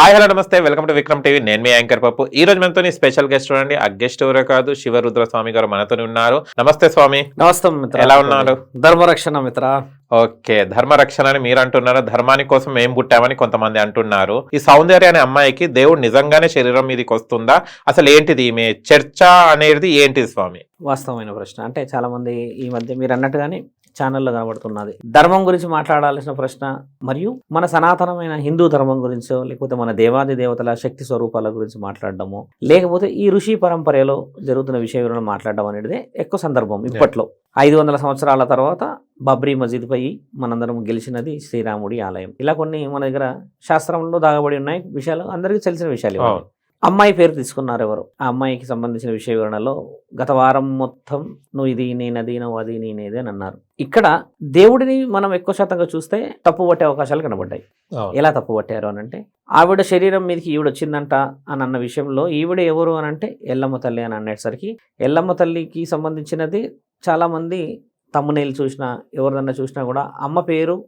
Hi hello namaste. Welcome to Vikram TV. నేను మీ anchor పప్పు. ఈ రోజు మనతో స్పెషల్ గెస్ట్ చూడండి. ఆ గెస్ట్ ఎవరో కాదు శివరుద్ర స్వామి గారు మనతో ఉన్నారు. నమస్తే స్వామి. నమస్తే మిత్ర. ఎలా ఉన్నారు? ధర్మరక్షణ మిత్ర. ఓకే. ధర్మ రక్షణ అని మీరు అంటున్నారు? ధర్మాని కోసం ఏం పుట్టామని కొంతమంది అంటున్నారు. ఈ సౌందర్య అనే అమ్మాయికి దేవుడు నిజంగానే శరీరం మీదకి వస్తుందా? అసలు ఏంటిది ఈమె చర్చ అనేది ఏంటిది స్వామి? వాస్తవమైన ప్రశ్న. అంటే చాలా మంది ఈ మధ్య మీరు అన్నట్టుగానే ఛానల్లో కనబడుతున్నది. ధర్మం గురించి మాట్లాడాల్సిన ప్రశ్న మరియు మన సనాతనమైన హిందూ ధర్మం గురించో లేకపోతే మన దేవాది దేవతల శక్తి స్వరూపాల గురించి మాట్లాడడము లేకపోతే ఈ ఋషి పరంపరలో జరుగుతున్న విషయ వివరణ మాట్లాడడం అనేది ఎక్కువ సందర్భం ఇప్పట్లో. ఐదు వందల సంవత్సరాల తర్వాత బబ్రీ మసీద్ పై మనందరం గెలిచినది శ్రీరాముడి ఆలయం. ఇలా కొన్ని మన దగ్గర శాస్త్రంలో దాగబడి ఉన్నాయి. విషయాలు అందరికీ తెలిసిన విషయాలు అమ్మాయి పేరు తీసుకున్నారు ఎవరు? ఆ అమ్మాయికి సంబంధించిన విషయ వివరణలో గత వారం మొత్తం నువ్వు ఇది నేనది నువ్వు అది నేనేది అని అన్నారు. ఇక్కడ దేవుడిని మనం ఎక్కువ శాతంగా చూస్తే తప్పు పట్టే అవకాశాలు కనబడ్డాయి. ఎలా తప్పు పట్టారు అని అంటే ఆవిడ శరీరం మీదకి ఈవిడ వచ్చిందంట అని అన్న విషయంలో ఈవిడ ఎవరు అని అంటే ఎల్లమ్మ తల్లి అని అనేసరికి ఎల్లమ్మ తల్లికి సంబంధించినది చాలా మంది తమ్మునేలు చూసినా ఎవరిదన్నా చూసినా కూడా అమ్మ పేరు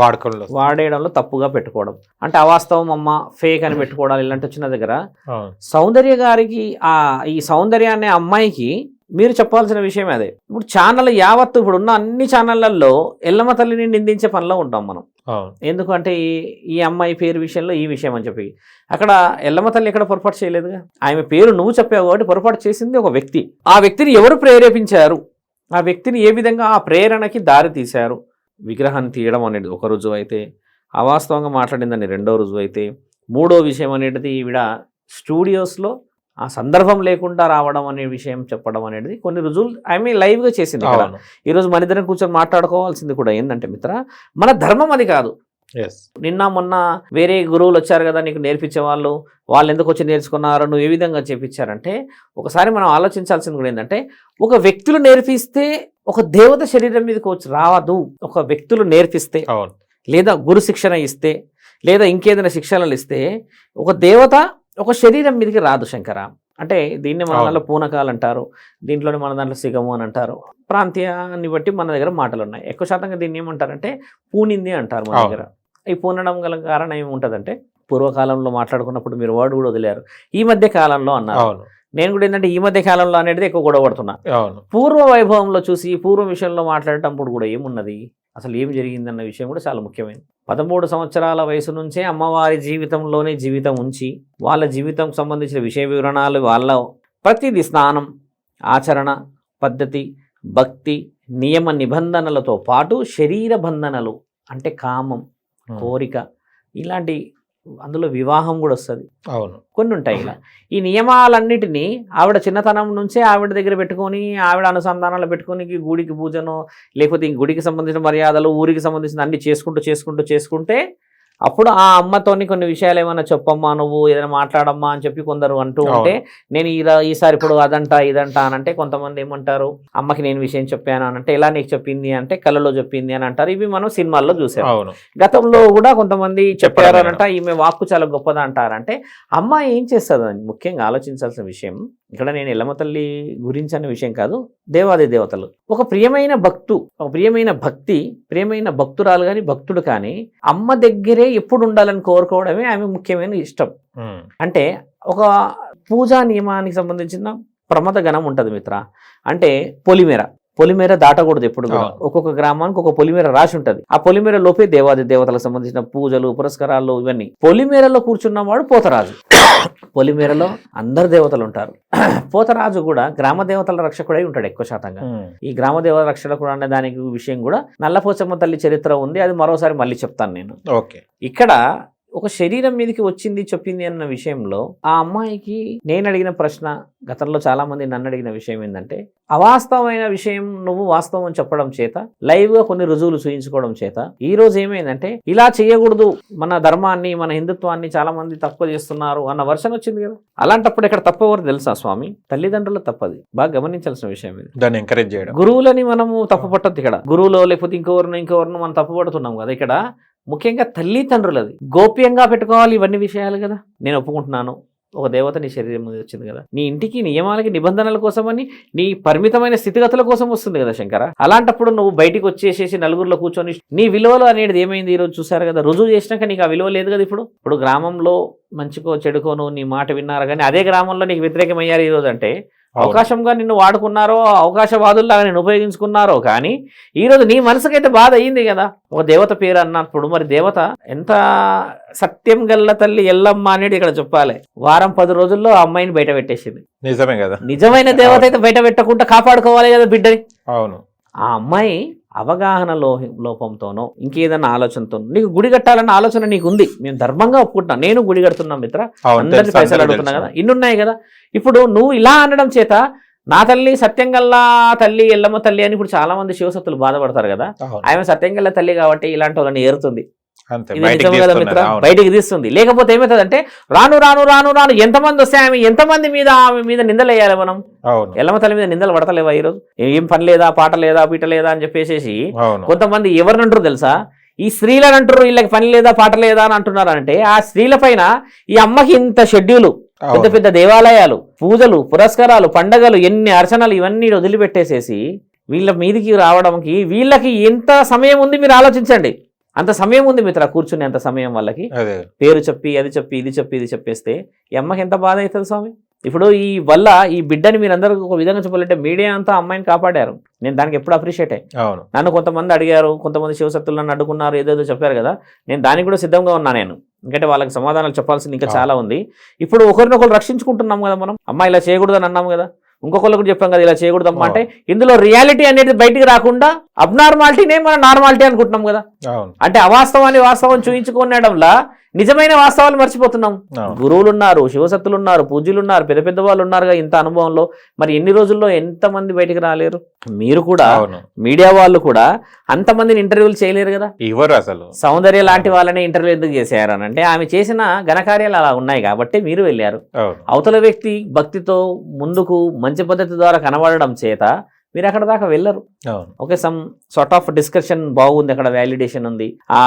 వాడుకల్లో వాడేయడంలో తప్పుగా పెట్టుకోవడం. అంటే అవాస్తవం అమ్మ ఫేక్ అని పెట్టుకోవడం ఇలాంటి వచ్చిన దగ్గర. సౌందర్య గారికి ఆ ఈ సౌందర్య అనే అమ్మాయికి మీరు చెప్పాల్సిన విషయం అదే. ఇప్పుడు ఛానల్ యావత్తు ఇప్పుడు ఉన్న అన్ని ఛానళ్ళలో ఎల్లమ్మ తల్లిని నిందించే పనిలో ఉంటాం మనం. ఎందుకంటే ఈ ఈ అమ్మాయి పేరు విషయంలో ఈ విషయం అని చెప్పి. అక్కడ ఎల్లమ్మ తల్లి ఎక్కడ పొరపాటు చేయలేదుగా? ఆమె పేరు నువ్వు చెప్పావు కాబట్టి పొరపాటు చేసింది ఒక వ్యక్తి. ఆ వ్యక్తిని ఎవరు ప్రేరేపించారు? ఆ వ్యక్తిని ఏ విధంగా ఆ ప్రేరణకి దారి తీశారు? విగ్రహాన్ని తీయడం అనేది ఒక రుజువు అయితే అవాస్తవంగా మాట్లాడిందని రెండో రుజువు అయితే. మూడో విషయం అనేది ఈవిడ స్టూడియోస్లో ఆ సందర్భం లేకుండా రావడం అనే విషయం చెప్పడం అనేది కొన్ని రుజువులు ఆమె లైవ్గా చేసింది ఈరోజు మన ఇద్దరం కూర్చొని మాట్లాడుకోవాల్సింది కూడా ఏంటంటే మిత్ర మన ధర్మం అది కాదు. నిన్న మొన్న వేరే గురువులు వచ్చారు కదా నీకు నేర్పించే వాళ్ళు వాళ్ళు ఎందుకు వచ్చి నేర్చుకున్నారు నువ్వు ఏ విధంగా చేపించారంటే ఒకసారి మనం ఆలోచించాల్సింది కూడా ఏంటంటే ఒక వ్యక్తులు నేర్పిస్తే ఒక దేవత శరీరం మీదకి వచ్చి రావద్దు. ఒక వ్యక్తులు నేర్పిస్తే లేదా గురు శిక్షణ ఇస్తే లేదా ఇంకేదైనా శిక్షణలు ఇస్తే ఒక దేవత ఒక శరీరం మీదకి రాదు శంకర. అంటే దీన్ని మన. దాంట్లో పూనకాలు అంటారు దీంట్లోనే మన దాంట్లో సిగము అని అంటారు. ప్రాంతీయాన్ని బట్టి మన దగ్గర మాటలు ఉన్నాయి ఎక్కువ శాతంగా దీన్ని ఏమంటారంటే పూనింది అంటారు మన. దగ్గర. ఈ పూనడం గల కారణం ఏముంటుందంటే పూర్వకాలంలో మాట్లాడుకున్నప్పుడు మీరు వర్డ్ కూడా వదిలేరు. ఈ మధ్య కాలంలో అన్నారు. నేను కూడా ఏంటంటే ఈ మధ్య కాలంలో అనేది ఎక్కువ గొడవ పడుతున్నా. పూర్వ వైభవంలో చూసి పూర్వ విషయంలో మాట్లాడేటప్పుడు కూడా ఏమున్నది? అసలు ఏం జరిగిందన్న విషయం కూడా చాలా ముఖ్యమైనది. పదమూడు సంవత్సరాల వయసు నుంచే అమ్మవారి జీవితంలోనే జీవితం ఉంచి వాళ్ళ జీవితం సంబంధించిన విషయ వివరణాలు వాళ్ళ ప్రతిదీ స్నానం ఆచరణ పద్ధతి భక్తి నియమ నిబంధనలతో పాటు శరీర బంధనలు అంటే కామం కోరిక ఇలాంటి అందులో వివాహం కూడా వస్తుంది. అవును. కొన్ని ఉంటాయి ఇలా. ఈ నియమాలన్నిటినీ ఆవిడ చిన్నతనం నుంచే ఆవిడ దగ్గర పెట్టుకొని ఆవిడ అనుసంధానాలు పెట్టుకొని గుడికి పూజను లేకపోతే ఈ గుడికి సంబంధించిన మర్యాదలు ఊరికి సంబంధించిన అన్ని చేసుకుంటూ చేసుకుంటూ చేసుకుంటే అప్పుడు ఆ అమ్మతోని కొన్ని విషయాలు ఏమైనా చెప్పమ్మా నువ్వు ఏదైనా మాట్లాడమ్మా అని చెప్పి కొందరు అంటూ ఉంటే నేను ఈ ఈసారి ఇప్పుడు అదంట ఇదంట అని అంటే కొంతమంది ఏమంటారు అమ్మకి నేను విషయం చెప్పాను అని అంటే ఎలా నీకు చెప్పింది అంటే కళ్ళలో చెప్పింది అని అంటారు. ఇవి మనం సినిమాల్లో చూసాం గతంలో కూడా కొంతమంది చెప్పారు చెప్పడమేనా? అనంట ఈమె వాక్కు చాలా గొప్పది అంటారంటే అమ్మాయి ఏం చేస్తుంది ముఖ్యంగా ఆలోచించాల్సిన విషయం ఇక్కడ నేను ఎల్లమ్మ తల్లి గురించి అనే విషయం కాదు దేవాది దేవతలు. ఒక ప్రియమైన భక్తు ఒక ప్రియమైన భక్తి ప్రియమైన భక్తురాలు కానీ భక్తుడు కానీ అమ్మ దగ్గరే ఎప్పుడు ఉండాలని కోరుకోవడమే ఆమె ముఖ్యమైన ఇష్టం. అంటే ఒక పూజా నియమానికి సంబంధించిన ప్రమద గణం ఉంటుంది మిత్ర. అంటే పొలిమేర. పొలిమేర దాటకూడదు ఎప్పుడు కూడా. ఒక్కొక్క గ్రామానికి ఒక పొలిమేర రాసి ఉంటది. ఆ పొలిమేర లోపే దేవాది దేవతలకు సంబంధించిన పూజలు పురస్కారాలు ఇవన్నీ. పొలిమేరలో కూర్చున్నవాడు పోతరాజు. పొలిమేరలో అందరు దేవతలు ఉంటారు. పోతరాజు కూడా గ్రామ దేవతల రక్షకుడై ఉంటాడు ఎక్కువ శాతంగా. ఈ గ్రామ దేవత రక్షకుడు అనే దానికి విషయం కూడా నల్లపోచమ్మ తల్లి చరిత్ర ఉంది. అది మరోసారి మళ్ళీ చెప్తాను నేను. ఓకే. ఇక్కడ ఒక శరీరం మీదకి వచ్చింది చెప్పింది అన్న విషయంలో ఆ అమ్మాయికి నేను అడిగిన ప్రశ్న గతంలో చాలా మంది నన్ను అడిగిన విషయం ఏంటంటే అవాస్తవమైన విషయం నువ్వు వాస్తవం అని చెప్పడం చేత లైవ్గా కొన్ని రుజువులు చూయించుకోవడం చేత ఈ రోజు ఏమైందంటే ఇలా చేయకూడదు మన ధర్మాన్ని మన హిందుత్వాన్ని చాలా మంది తక్కువ చేస్తున్నారు అన్న వర్షన్ వచ్చింది కదా. అలాంటప్పుడు ఇక్కడ తప్పు ఎవరు తెలుసా స్వామి? తల్లిదండ్రుల తప్పది. బాగా గమనించాల్సిన విషయం ఇది. దాన్ని ఎంకరేజ్ చేయడం. గురువులని మనము తప్పు పట్టద్దు ఇక్కడ. గురువులో లేకపోతే ఇంకెవరినో ఇంకెవరినో మనం తప్పు పడుతున్నాం కదా ఇక్కడ. ముఖ్యంగా తల్లిదండ్రులది. గోప్యంగా పెట్టుకోవాలి ఇవన్నీ విషయాలు కదా. నేను ఒప్పుకుంటున్నాను. ఒక దేవత నీ శరీరం మీద వచ్చింది కదా. నీ ఇంటికి నియమాలకి నిబంధనల కోసమని నీ పరిమితమైన స్థితిగతుల కోసం వస్తుంది కదా శంకర. అలాంటప్పుడు నువ్వు బయటికి వచ్చేసేసి నలుగురిలో కూర్చొని నీ విలువలు అనేది ఏమైంది ఈరోజు చూసారు కదా. రుజువు చేసినాక నీకు ఆ విలువ లేదు కదా ఇప్పుడు? ఇప్పుడు గ్రామంలో మంచికో చెడుకోను నీ మాట విన్నారు కానీ అదే గ్రామంలో నీకు వ్యతిరేకమయ్యారు ఈరోజు అంటే అవకాశంగా నిన్ను వాడుకున్నారో అవకాశవాదుల్లాగా నేను ఉపయోగించుకున్నారో కానీ ఈరోజు నీ మనసుకైతే బాధ అయ్యింది కదా. ఒక దేవత పేరు అన్నప్పుడు మరి దేవత ఎంత సత్యం గల్ల తల్లి ఎల్లమ్మ అనేది ఇక్కడ చెప్పాలి. వారం పది రోజుల్లో ఆ అమ్మాయిని బయట పెట్టేసింది. నిజమే కదా. నిజమైన దేవత అయితే బయట పెట్టకుండా కాపాడుకోవాలి కదా బిడ్డని. అవును. ఆ అమ్మాయి అవగాహన లో లోపంతోనో ఇంకేదన్నా ఆలోచనతో నీకు గుడి కట్టాలన్న ఆలోచన నీకు ఉంది మేము ధర్మంగా ఒప్పుకుంటున్నాం. నేను గుడి కడుతున్నా మిత్ర. అందరి పైసలు అడుగుతున్నా. కదా. ఇన్నున్నాయి కదా. ఇప్పుడు నువ్వు ఇలా అనడం చేత నా తల్లి సత్యంగల్లా తల్లి ఎల్లమ్మ తల్లి అని ఇప్పుడు చాలా మంది శివసత్తులు బాధపడతారు కదా. ఆమె సత్యంగల్ల తల్లి కాబట్టి ఇలాంటి వాళ్ళని ఏరుతుంది. బయటికి తీస్తుంది. లేకపోతే ఏమవుతుంది అంటే రాను రాను రాను రాను ఎంతమంది వస్తే ఆమె ఎంతమంది మీద ఆమె మీద నిందలు వేయాలి మనం ఎల్లమ్మ తల్లి మీద నిందలు పడతలేవా ఈరోజు? ఏం పని లేదా? పాట లేదా? పీట లేదా? అని చెప్పేసి కొంతమంది ఎవరిని అంటారు తెలుసా? ఈ స్త్రీలను అంటారు వీళ్ళకి పని లేదా? పాట లేదా? అని అంటున్నారు అంటే ఆ స్త్రీల పైన ఈ అమ్మకి ఇంత షెడ్యూలు పెద్ద. పెద్ద దేవాలయాలు పూజలు పురస్కారాలు పండగలు ఎన్ని అర్చనలు ఇవన్నీ వదిలిపెట్టేసేసి వీళ్ళ మీదికి రావడానికి వీళ్ళకి ఎంత సమయం ఉంది మీరు ఆలోచించండి. అంత సమయం ఉంది మిత్ర కూర్చునే అంత సమయం వాళ్ళకి. పేరు చెప్పి అది చెప్పి ఇది చెప్పి ఇది చెప్పేస్తే ఈ అమ్మకి ఎంత బాధ అవుతుంది స్వామి? ఇప్పుడు ఈ వల్ల ఈ బిడ్డని మీరందరూ ఒక విధంగా చెప్పాలంటే మీడియా అంతా అమ్మాయిని కాపాడారు. నేను దానికి ఎప్పుడు అప్రిషియేట్ అయ్యి అవును. నన్ను కొంతమంది అడిగారు కొంతమంది శివశక్తులు నన్ను అడ్డుకున్నారు ఏదేదో చెప్పారు కదా. నేను దానికి కూడా సిద్ధంగా ఉన్నా నేను. ఎందుకంటే వాళ్ళకి సమాధానాలు చెప్పాల్సింది ఇంకా. చాలా ఉంది. ఇప్పుడు ఒకరినొకరు రక్షించుకుంటున్నాం కదా మనం. అమ్మ ఇలా చేయకూడదని అన్నాం కదా. ఇంకొకళ్ళు కూడా చెప్పాం కదా ఇలా చేయకూడదమ్మా అంటే ఇందులో రియాలిటీ అనేది బయటికి రాకుండా అబ్నార్మాలిటీనే మనం నార్మాలిటీ అనుకుంటున్నాం కదా. అంటే అవాస్తవాన్ని వాస్తవం చూయించుకునేటంలా నిజమైన వాస్తవాలు మర్చిపోతున్నాం. గురువులు ఉన్నారు శివసత్తులు ఉన్నారు పూజ్యులు ఉన్నారు పెద్ద పెద్ద వాళ్ళు ఉన్నారుగా ఇంత అనుభవంలో. మరి ఎన్ని రోజుల్లో ఎంతమంది బయటికి రాలేరు? మీరు కూడా మీడియా వాళ్ళు కూడా అంతమందిని ఇంటర్వ్యూలు చేయలేరు కదా. ఇవ్వరు అసలు? సౌందర్య లాంటి వాళ్ళని ఇంటర్వ్యూ ఎందుకు చేశారు అని అంటే ఆమె చేసిన ఘనకార్యాలు అలా ఉన్నాయి కాబట్టి మీరు వెళ్ళారు. అవతల వ్యక్తి భక్తితో ముందుకు మంచి పద్ధతి ద్వారా కనబడడం చేత మీరు అక్కడ దాకా వెళ్ళరు. Okay some sort of discussion బాగుంది అక్కడ వ్యాలిడేషన్ ఉంది. ఆ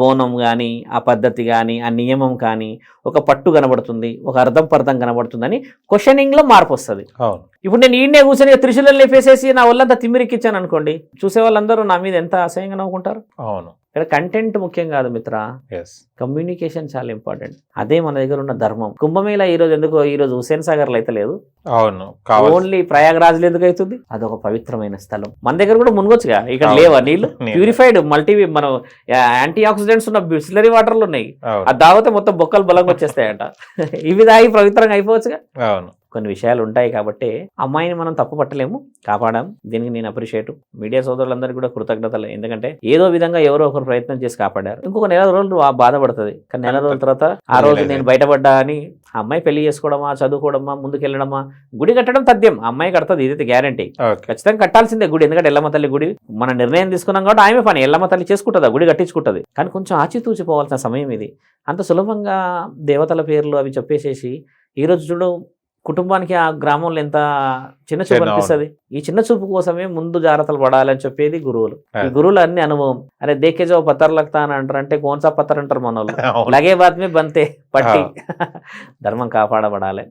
బోనం కానీ ఆ పద్ధతి కానీ ఆ నియమం కానీ ఒక పట్టు కనబడుతుంది ఒక అర్థం పర్థం కనబడుతుందని క్వశ్చనింగ్లో మార్పు వస్తుంది. అవును. ఇప్పుడు నేను ఈయనే కూర్చొని త్రిశూలం లేపేసేసి నా ఒళ్ళంతా తిమ్మిరికిచ్చాను అనుకోండి. చూసే వాళ్ళందరూ నా మీద ఎంత అసహ్యంగా నవ్వుకుంటారు? అవును. ఇక్కడ కంటెంట్ ముఖ్యం కాదు మిత్ర. కమ్యూనికేషన్ చాలా ఇంపార్టెంట్ అదే మన దగ్గర ఉన్న ధర్మం. కుంభమేళ ఈ రోజు ఎందుకో? ఈ రోజు హుసేన్ సాగర్లో అయితే లేదు. అవును. ఓన్లీ ప్రయాగరాజ్లో ఎందుకు అవుతుంది? అదొక పవిత్రమైన స్థలం. మన దగ్గర కూడా మునగొచ్చుగా? ఇక్కడ. లేవా నీళ్ళు నీళ్ళు. ప్యూరిఫైడ్ మల్టీ మనం యాంటీ ఆక్సిడెంట్స్ ఉన్న బిస్లరీ వాటర్లు ఉన్నాయి. అది తాగితే మొత్తం బొక్కలు బలంగా వచ్చేస్తాయంట. ఇవి తాగి పవిత్రంగా అయిపోవచ్చుగా? అవును. కొన్ని విషయాలు ఉంటాయి కాబట్టి అమ్మాయిని మనం తప్పు పట్టలేము కాపాడాం. దీనికి నేను అప్రిషియేట్. మీడియా సోదరులందరికీ కూడా కృతజ్ఞతలు. ఎందుకంటే ఏదో విధంగా ఎవరో ఒకరు ప్రయత్నం చేసి కాపాడారు. ఇంకొక నెల రోజులు ఆ బాధపడుతుంది కానీ నెల రోజుల తర్వాత ఆ రోజు నేను బయటపడ్డా అని అమ్మాయి పెళ్ళి చేసుకోవడమా చదువుకోవడమా ముందుకెళ్ళడమా గుడి కట్టడం తథ్యం. అమ్మాయి కడుతుంది ఇదైతే గ్యారంటీ ఖచ్చితంగా కట్టాల్సిందే గుడి. ఎందుకంటే ఎల్లమ్మ తల్లి గుడి మన నిర్ణయం తీసుకున్నాం కాబట్టి ఆమె పని. ఎల్లమ్మ తల్లి చేసుకుంటుంది గుడి కట్టించుకుంటుంది. కానీ కొంచెం ఆచితూచి పోవాల్సిన సమయం ఇది. అంత సులభంగా దేవతల పేర్లు అవి చెప్పేసేసి ఈరోజు చూడు కుటుంబానికి ఆ గ్రామంలో ఎంత చిన్న చూపు అనిపిస్తుంది? ఈ చిన్న చూపు కోసమే ముందు జాగ్రత్తలు పడాలని చెప్పేది గురువులు. ఈ. గురువులు అన్ని అనుభవం. అరే దేకే జో పత్తర్ లగ్తా అని అంటారు. అంటే కోన్సా పత్తర్ అంటారు మన వాళ్ళు అవును. లగే బాత్ మీ బంతే పట్టి. ధర్మం కాపాడబడాలి.